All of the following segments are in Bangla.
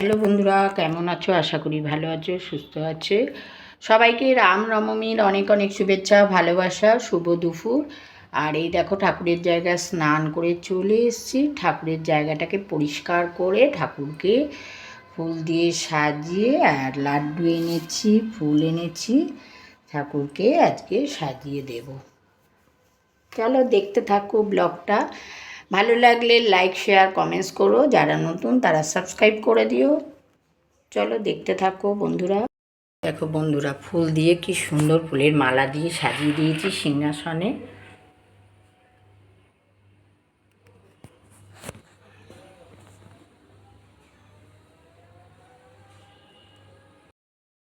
হ্যালো বন্ধুরা, কেমন আছো? আশা করি ভালো আছো, সুস্থ আছে। সবাইকে রাম নবমীর অনেক অনেক শুভেচ্ছা, ভালোবাসা, শুভ দুপুর। আর এই দেখো, ঠাকুরের জায়গায় স্নান করে চলে এসেছি। ঠাকুরের জায়গাটাকে পরিষ্কার করে ঠাকুরকে ফুল দিয়ে সাজিয়ে আর লাড্ডু এনেছি, ফুল এনেছি, ঠাকুরকে আজকে সাজিয়ে দেব। চলো দেখতে থাকো ব্লগটা। ভালো লাগলে লাইক শেয়ার কমেন্টস করো। যারা নতুন, তারা সাবস্ক্রাইব করে দিও। চলো দেখতে থাকো বন্ধুরা। দেখো বন্ধুরা, ফুল দিয়ে কি সুন্দর ফুলের মালা দিয়ে সাজিয়ে দিয়েছি সিংহাসনে।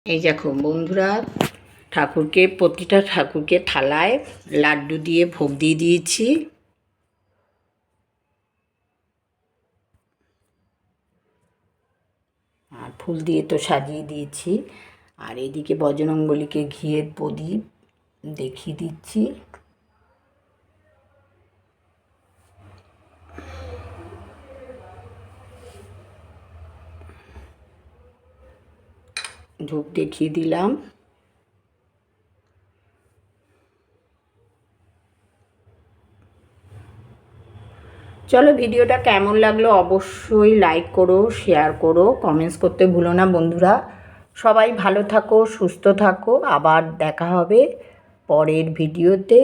এই দেখো বন্ধুরা, ঠাকুরকে, প্রতিটা ঠাকুরকে থালায় লাড্ডু দিয়ে ভোগ দিয়ে দিয়েছি আর ফুল দিয়ে তো সাজিয়ে দিয়েছি। আর এদিকে বজরঙ্গলিকে ঘিয়ের প্রদীপ দেখিয়ে দিচ্ছি। ধূপ দেখিয়ে দিলাম। চলো ভিডিওটা কেমন লাগল অবশ্যই লাইক করো শেয়ার করো কমেন্টস করতে ভুলো না বন্ধুরা। সবাই ভালো থাকো, সুস্থ থাকো। আবার দেখা হবে পরের ভিডিওতে।